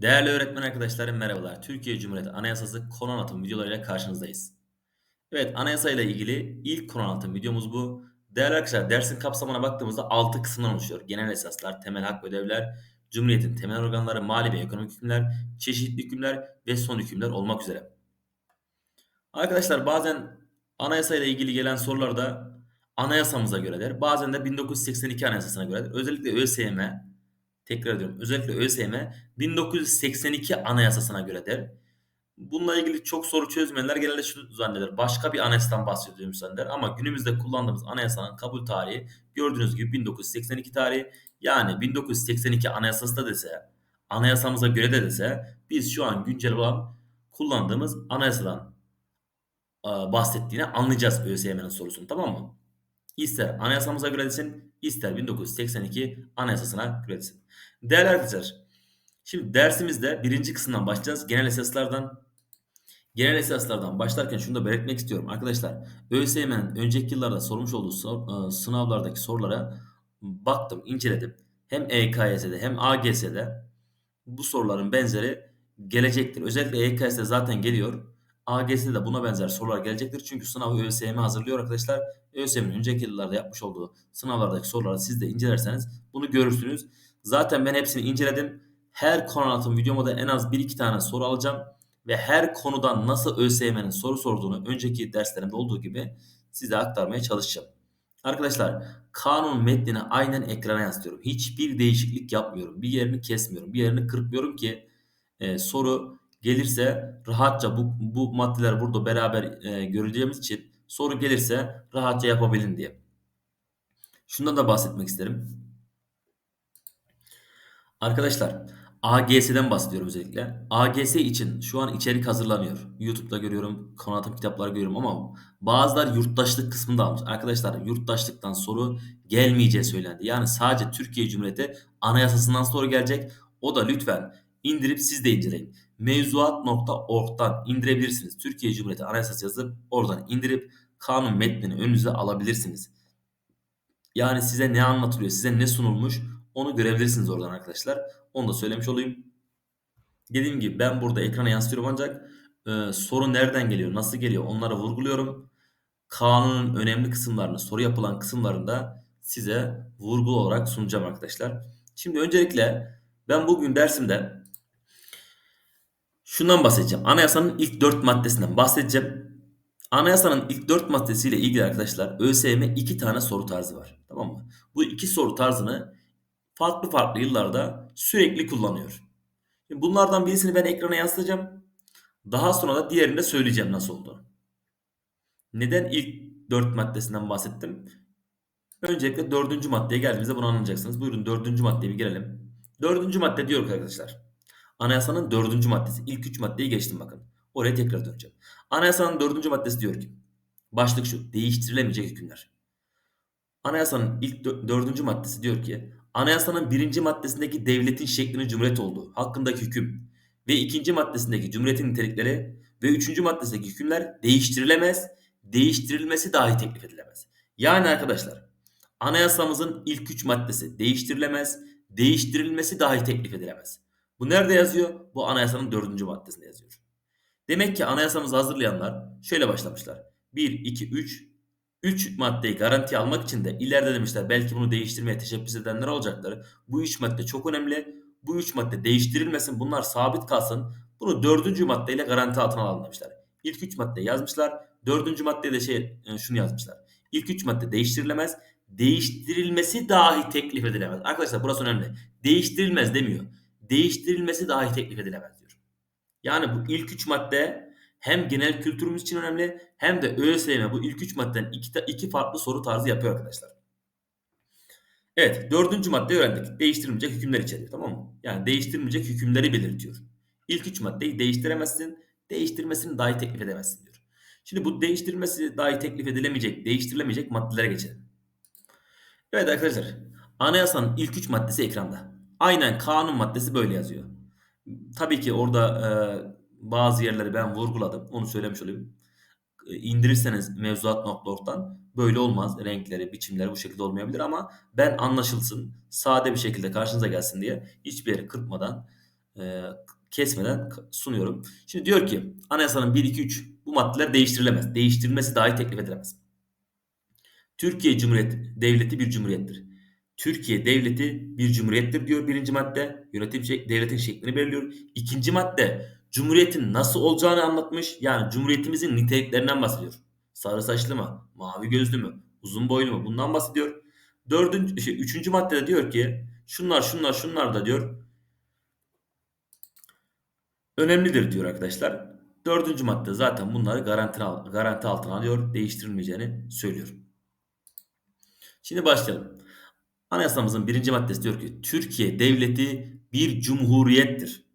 Değerli öğretmen arkadaşlarım merhabalar. Türkiye Cumhuriyeti Anayasası konu anlatım videolarıyla karşınızdayız. Evet anayasayla ilgili ilk konu anlatım videomuz bu. Değerli arkadaşlar dersin kapsamına baktığımızda 6 kısımdan oluşuyor. Genel esaslar, temel hak ve ödevler, Cumhuriyetin temel organları, mali ve ekonomik hükümler, çeşitli hükümler ve son hükümler olmak üzere. Arkadaşlar bazen anayasayla ilgili gelen sorularda anayasamıza göredir. Bazen de 1982 anayasasına göredir. Özellikle ÖSYM Tekrar ediyorum. Özellikle ÖSYM 1982 anayasasına göredir. Bununla ilgili çok soru çözmeyenler genelde şunu zanneder. Başka bir anayasadan bahsediyorum zanneder. Ama günümüzde kullandığımız anayasanın kabul tarihi gördüğünüz gibi 1982 tarihi. Yani 1982 anayasası da dese, anayasamıza göre de dese biz şu an güncel olan kullandığımız anayasadan e, bahsettiğini anlayacağız ÖSYM'nin sorusunu tamam mı? İster anayasamıza göre desin, ister 1982 anayasasına desin. Değerli arkadaşlar, şimdi dersimizde birinci kısımdan başlayacağız. Genel esaslardan. Genel esaslardan başlarken şunu da belirtmek istiyorum. Arkadaşlar, ÖSYM'nin önceki yıllarda sormuş olduğu sor- e, sınavlardaki sorulara baktım, inceledim. Hem EKYS'de hem AGS'de bu soruların benzeri gelecektir. Özellikle EKS'de zaten geliyor. AGS'de de buna benzer sorular gelecektir. Çünkü sınavı ÖSYM hazırlıyor arkadaşlar. ÖSYM'in önceki yıllarda yapmış olduğu sınavlardaki soruları siz de incelerseniz bunu görürsünüz. Zaten ben hepsini inceledim. Her konu anlatım videoma da en az 1-2 tane soru alacağım. Ve her konudan nasıl ÖSYM'nin soru sorduğunu önceki derslerimde olduğu gibi size aktarmaya çalışacağım. Arkadaşlar kanun metnini aynen ekrana yansıtıyorum. Hiçbir değişiklik yapmıyorum. Bir yerini kesmiyorum. Bir yerini kırpmıyorum ki e, soru gelirse rahatça bu, bu maddeler burada beraber e, göreceğimiz için soru gelirse rahatça yapabilin diye. Şundan da bahsetmek isterim. Arkadaşlar AGS'den bahsediyorum özellikle. AGS için şu an içerik hazırlanıyor. YouTube'da görüyorum, kanatım kitapları görüyorum ama bazılar yurttaşlık kısmında almış. Arkadaşlar yurttaşlıktan soru gelmeyeceği söylendi. Yani sadece Türkiye Cumhuriyeti anayasasından soru gelecek. O da lütfen indirip siz de inceleyin. Mevzuat.org'dan indirebilirsiniz. Türkiye Cumhuriyeti Anayasası yazıp oradan indirip kanun metnini önünüze alabilirsiniz. Yani size ne anlatılıyor, size ne sunulmuş onu görebilirsiniz oradan arkadaşlar. Onu da söylemiş olayım. Dediğim gibi ben burada ekrana yansıtıyorum ancak e, soru nereden geliyor, nasıl geliyor onları vurguluyorum. Kanunun önemli kısımlarını, soru yapılan kısımlarında size vurgu olarak sunacağım arkadaşlar. Şimdi öncelikle ben bugün dersimde şundan bahsedeceğim. Anayasanın ilk dört maddesinden bahsedeceğim. Anayasanın ilk dört maddesiyle ilgili arkadaşlar ÖSYM iki tane soru tarzı var. Tamam mı? Bu iki soru tarzını farklı farklı yıllarda sürekli kullanıyor. Bunlardan birisini ben ekrana yansıtacağım. Daha sonra da diğerini de söyleyeceğim nasıl olduğunu. Neden ilk dört maddesinden bahsettim? Öncelikle dördüncü maddeye geldiğimizde bunu anlayacaksınız. Buyurun dördüncü maddeye bir gelelim. Dördüncü madde diyor arkadaşlar. Anayasanın dördüncü maddesi. İlk üç maddeyi geçtim bakın. Oraya tekrar döneceğim. Anayasanın dördüncü maddesi diyor ki. Başlık şu. Değiştirilemeyecek hükümler. Anayasanın ilk dördüncü maddesi diyor ki Anayasanın birinci maddesindeki devletin şeklinin cumhuriyet olduğu hakkındaki hüküm ve ikinci maddesindeki cumhuriyetin nitelikleri ve üçüncü maddesindeki hükümler değiştirilemez, değiştirilmesi dahi teklif edilemez. Yani arkadaşlar anayasamızın ilk üç maddesi değiştirilemez, değiştirilmesi dahi teklif edilemez. Bu nerede yazıyor? Bu anayasanın dördüncü maddesinde yazıyor. Demek ki anayasamızı hazırlayanlar şöyle başlamışlar. 1, 2, 3 3 maddeyi garanti almak için de ileride demişler belki bunu değiştirmeye teşebbüs edenler olacaklar. Bu 3 madde çok önemli. Bu 3 madde değiştirilmesin bunlar sabit kalsın. Bunu 4. maddeyle garanti altına alalım demişler. İlk 3 madde yazmışlar. 4. maddeye de şey e, şunu yazmışlar. İlk 3 madde değiştirilemez. Değiştirilmesi dahi teklif edilemez. Arkadaşlar burası önemli. Değiştirilmez demiyor. Değiştirilmesi dahi teklif edilemez diyor. Yani bu ilk 3 madde hem genel kültürümüz için önemli hem de ÖSYM bu ilk üç maddeden iki, iki farklı soru tarzı yapıyor arkadaşlar. Evet dördüncü madde öğrendik. Değiştirilmeyecek hükümler içeriyor tamam mı? Yani değiştirilmeyecek hükümleri belirtiyor. İlk üç maddeyi değiştiremezsin, değiştirmesini dahi teklif edemezsin diyor. Şimdi bu değiştirilmesi dahi teklif edilemeyecek, değiştirilemeyecek maddelere geçelim. Evet arkadaşlar anayasanın ilk üç maddesi ekranda. Aynen kanun maddesi böyle yazıyor. Tabii ki orada e, bazı yerleri ben vurguladım. Onu söylemiş olayım. E, indirirseniz mevzuat.org'dan böyle olmaz. Renkleri, biçimleri bu şekilde olmayabilir ama ben anlaşılsın, sade bir şekilde karşınıza gelsin diye hiçbir yeri kırpmadan e, kesmeden sunuyorum. Şimdi diyor ki anayasanın 1, 2, 3 bu maddeler değiştirilemez. Değiştirilmesi dahi teklif edilemez. Türkiye Cumhuriyeti Devleti bir cumhuriyettir. Türkiye Devleti bir cumhuriyettir diyor birinci madde. Yönetim şek devletin şeklini belirliyor. İkinci madde cumhuriyetin nasıl olacağını anlatmış. Yani cumhuriyetimizin niteliklerinden bahsediyor. Sarı saçlı mı? Mavi gözlü mü? Uzun boylu mu? Bundan bahsediyor. Dördüncü, şey, üçüncü maddede diyor ki şunlar şunlar şunlar da diyor önemlidir diyor arkadaşlar. Dördüncü madde zaten bunları garanti, garanti altına alıyor. Değiştirilmeyeceğini söylüyor. Şimdi başlayalım. Anayasamızın birinci maddesi diyor ki Türkiye devleti bir cumhuriyettir.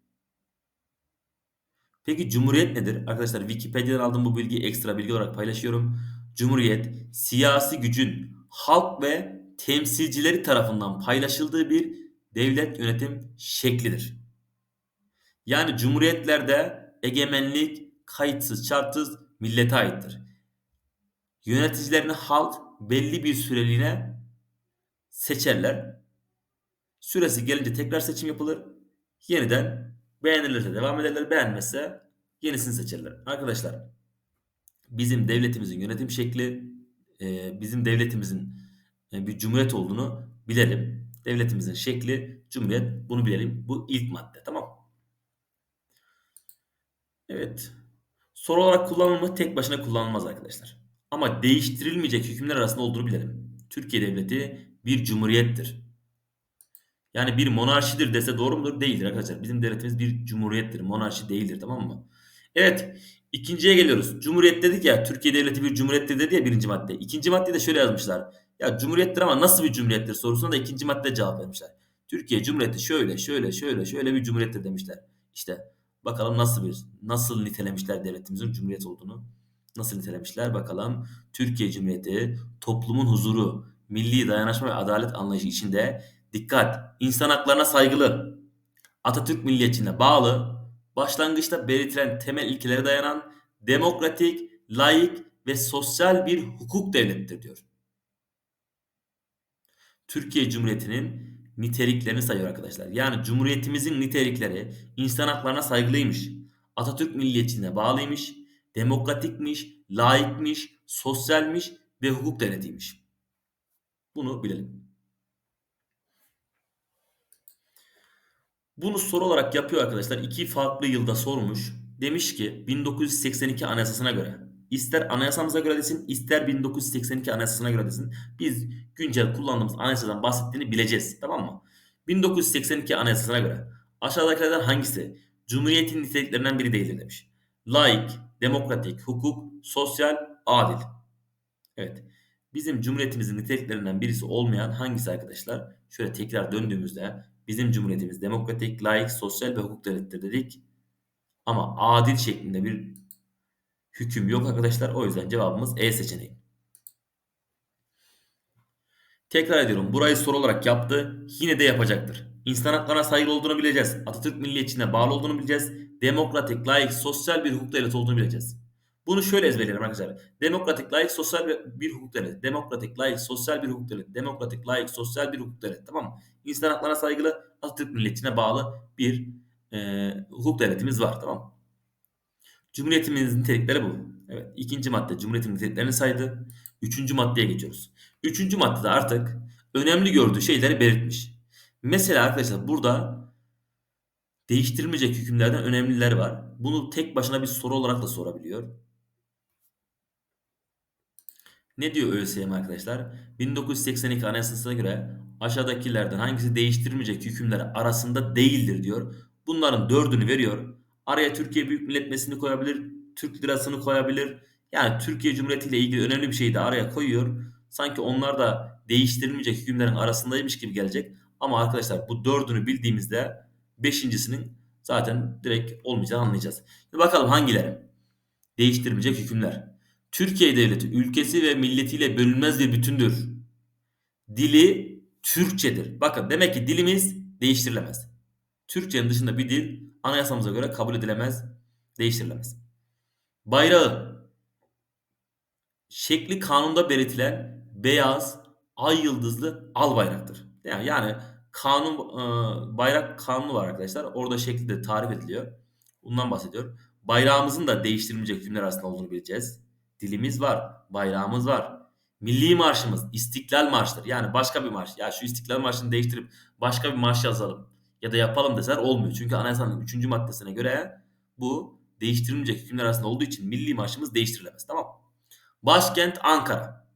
Peki cumhuriyet nedir? Arkadaşlar Wikipedia'dan aldığım bu bilgiyi ekstra bilgi olarak paylaşıyorum. Cumhuriyet siyasi gücün halk ve temsilcileri tarafından paylaşıldığı bir devlet yönetim şeklidir. Yani cumhuriyetlerde egemenlik kayıtsız şartsız millete aittir. Yöneticilerini halk belli bir süreliğine seçerler. Süresi gelince tekrar seçim yapılır. Yeniden beğenilirse devam ederler. Beğenmezse yenisini seçerler. Arkadaşlar bizim devletimizin yönetim şekli e, bizim devletimizin e, bir cumhuriyet olduğunu bilelim. Devletimizin şekli cumhuriyet bunu bilelim. Bu ilk madde tamam Evet. Soru olarak kullanılma tek başına kullanılmaz arkadaşlar. Ama değiştirilmeyecek hükümler arasında olduğunu bilelim. Türkiye Devleti bir cumhuriyettir. Yani bir monarşidir dese doğru mudur? Değildir arkadaşlar. Bizim devletimiz bir cumhuriyettir. Monarşi değildir tamam mı? Evet. ikinciye geliyoruz. Cumhuriyet dedik ya. Türkiye Devleti bir cumhuriyettir dedi ya birinci madde. İkinci madde de şöyle yazmışlar. Ya cumhuriyettir ama nasıl bir cumhuriyettir sorusuna da ikinci madde cevap vermişler. Türkiye Cumhuriyeti şöyle şöyle şöyle şöyle bir cumhuriyettir demişler. İşte bakalım nasıl bir nasıl nitelemişler devletimizin cumhuriyet olduğunu. Nasıl nitelemişler bakalım. Türkiye Cumhuriyeti toplumun huzuru, milli dayanışma ve adalet anlayışı içinde dikkat, insan haklarına saygılı, Atatürk milliyetçiliğine bağlı, başlangıçta belirtilen temel ilkelere dayanan demokratik, layık ve sosyal bir hukuk devletidir diyor. Türkiye Cumhuriyeti'nin niteliklerini sayıyor arkadaşlar. Yani Cumhuriyetimizin nitelikleri insan haklarına saygılıymış, Atatürk milliyetçiliğine bağlıymış, demokratikmiş, laikmiş, sosyalmiş ve hukuk devletiymiş. Bunu bilelim. Bunu soru olarak yapıyor arkadaşlar. İki farklı yılda sormuş. Demiş ki 1982 anayasasına göre ister anayasamıza göre desin ister 1982 anayasasına göre desin. Biz güncel kullandığımız anayasadan bahsettiğini bileceğiz. Tamam mı? 1982 anayasasına göre aşağıdakilerden hangisi Cumhuriyetin niteliklerinden biri değildir demiş. Laik, demokratik, hukuk, sosyal, adil. Evet. Bizim cumhuriyetimizin niteliklerinden birisi olmayan hangisi arkadaşlar? Şöyle tekrar döndüğümüzde bizim cumhuriyetimiz demokratik, layık, sosyal ve hukuk devlettir dedik. Ama adil şeklinde bir hüküm yok arkadaşlar. O yüzden cevabımız E seçeneği. Tekrar ediyorum. Burayı soru olarak yaptı. Yine de yapacaktır. İnsan haklarına saygı olduğunu bileceğiz. Atatürk milliyetçiliğine bağlı olduğunu bileceğiz. Demokratik, layık, sosyal bir hukuk devleti olduğunu bileceğiz. Bunu şöyle ezberleyelim arkadaşlar. Demokratik, layık, sosyal bir hukuk devleti. Demokratik, layık, sosyal bir hukuk devleti. Demokratik, layık, sosyal bir hukuk devleti. Tamam mı? İnsan haklarına saygılı, Atatürk milletine bağlı bir e, hukuk devletimiz var. Tamam mı? Cumhuriyetimizin nitelikleri bu. Evet. ikinci madde Cumhuriyetin niteliklerini saydı. Üçüncü maddeye geçiyoruz. Üçüncü maddede artık önemli gördüğü şeyleri belirtmiş. Mesela arkadaşlar burada değiştirilmeyecek hükümlerden önemliler var. Bunu tek başına bir soru olarak da sorabiliyor. Ne diyor ÖSYM arkadaşlar? 1982 Anayasası'na göre aşağıdakilerden hangisi değiştirilmeyecek hükümler arasında değildir diyor. Bunların dördünü veriyor. Araya Türkiye Büyük Millet Meclisi'ni koyabilir, Türk lirasını koyabilir. Yani Türkiye Cumhuriyeti ile ilgili önemli bir şeyi de araya koyuyor. Sanki onlar da değiştirilmeyecek hükümlerin arasındaymış gibi gelecek. Ama arkadaşlar bu dördünü bildiğimizde beşincisinin zaten direkt olmayacağını anlayacağız. Şimdi bakalım hangileri? Değiştirilmeyecek hükümler. Türkiye Devleti ülkesi ve milletiyle bölünmez bir bütündür. Dili Türkçedir. Bakın demek ki dilimiz değiştirilemez. Türkçenin dışında bir dil anayasamıza göre kabul edilemez, değiştirilemez. Bayrağı şekli kanunda belirtilen beyaz ay yıldızlı al bayraktır. Yani, yani kanun e, bayrak kanunu var arkadaşlar. Orada şekli de tarif ediliyor. Bundan bahsediyor. Bayrağımızın da değiştirilmeyecek hükümler arasında olduğunu bileceğiz. Dilimiz var, bayrağımız var. Milli marşımız İstiklal Marşı'dır. Yani başka bir marş. Ya şu İstiklal Marşı'nı değiştirip başka bir marş yazalım ya da yapalım deseler olmuyor. Çünkü anayasanın 3. maddesine göre bu değiştirilmeyecek hükümler arasında olduğu için milli marşımız değiştirilemez. Tamam Başkent Ankara.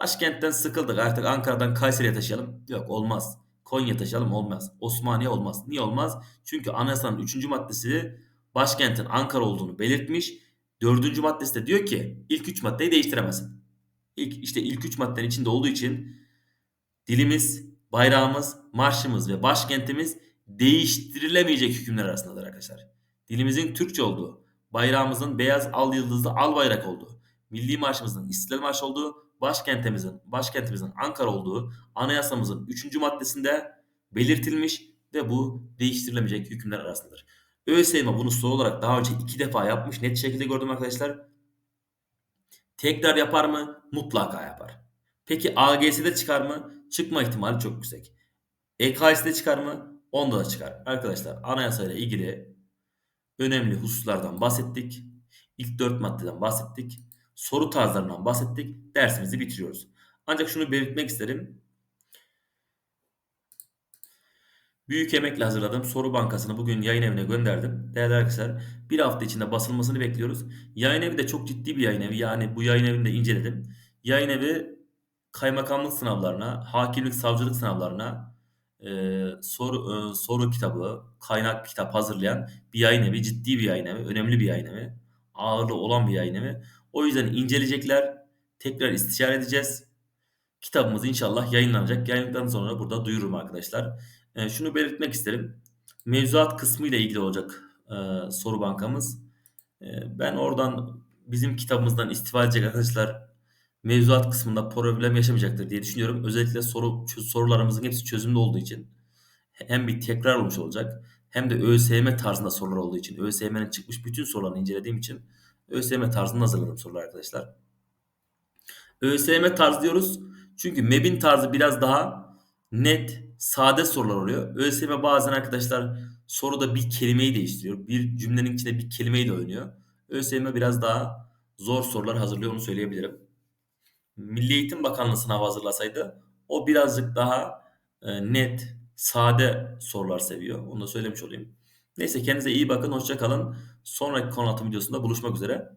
Başkentten sıkıldık artık Ankara'dan Kayseri'ye taşıyalım. Yok olmaz. Konya taşıyalım olmaz. Osmaniye olmaz. Niye olmaz? Çünkü anayasanın 3. maddesi başkentin Ankara olduğunu belirtmiş. 4. maddesi de diyor ki ilk 3 maddeyi değiştiremezsin. İlk, işte ilk 3 maddenin içinde olduğu için dilimiz, bayrağımız, marşımız ve başkentimiz değiştirilemeyecek hükümler arasındadır arkadaşlar. Dilimizin Türkçe olduğu, bayrağımızın beyaz al yıldızlı al bayrak olduğu, milli marşımızın İstiklal Marşı olduğu, başkentimizin başkentimizin Ankara olduğu anayasamızın 3. maddesinde belirtilmiş ve bu değiştirilemeyecek hükümler arasındadır. ÖSYM bunu soru olarak daha önce iki defa yapmış. Net şekilde gördüm arkadaşlar. Tekrar yapar mı? Mutlaka yapar. Peki AGS'de çıkar mı? Çıkma ihtimali çok yüksek. EKS'de çıkar mı? Onda da çıkar. Arkadaşlar anayasayla ilgili önemli hususlardan bahsettik. İlk dört maddeden bahsettik. Soru tarzlarından bahsettik. Dersimizi bitiriyoruz. Ancak şunu belirtmek isterim. Büyük emekle hazırladığım soru bankasını bugün yayın evine gönderdim. Değerli arkadaşlar bir hafta içinde basılmasını bekliyoruz. Yayın evi de çok ciddi bir yayın evi. Yani bu yayın evini de inceledim. Yayın evi kaymakamlık sınavlarına, hakimlik, savcılık sınavlarına e, soru e, soru kitabı, kaynak kitap hazırlayan bir yayın evi, ciddi bir yayın evi, önemli bir yayın evi, ağırlığı olan bir yayın evi. O yüzden inceleyecekler, tekrar istişare edeceğiz. Kitabımız inşallah yayınlanacak. Yayınlandıktan sonra burada duyururum arkadaşlar. E, şunu belirtmek isterim. Mevzuat kısmı ile ilgili olacak e, soru bankamız. E, ben oradan bizim kitabımızdan istifa edecek arkadaşlar mevzuat kısmında problem yaşamayacaktır diye düşünüyorum. Özellikle soru sorularımızın hepsi çözümlü olduğu için hem bir tekrar olmuş olacak hem de ÖSYM tarzında sorular olduğu için ÖSYM'nin çıkmış bütün sorularını incelediğim için ÖSYM tarzında hazırladım sorular arkadaşlar. ÖSYM tarzı diyoruz çünkü MEB'in tarzı biraz daha net, sade sorular oluyor. ÖSYM bazen arkadaşlar soruda bir kelimeyi değiştiriyor. Bir cümlenin içinde bir kelimeyi de oynuyor. ÖSYM biraz daha zor sorular hazırlıyor onu söyleyebilirim. Milli Eğitim Bakanlığı sınavı hazırlasaydı o birazcık daha e, net, sade sorular seviyor. Onu da söylemiş olayım. Neyse kendinize iyi bakın, hoşça kalın. Sonraki konu videosunda buluşmak üzere.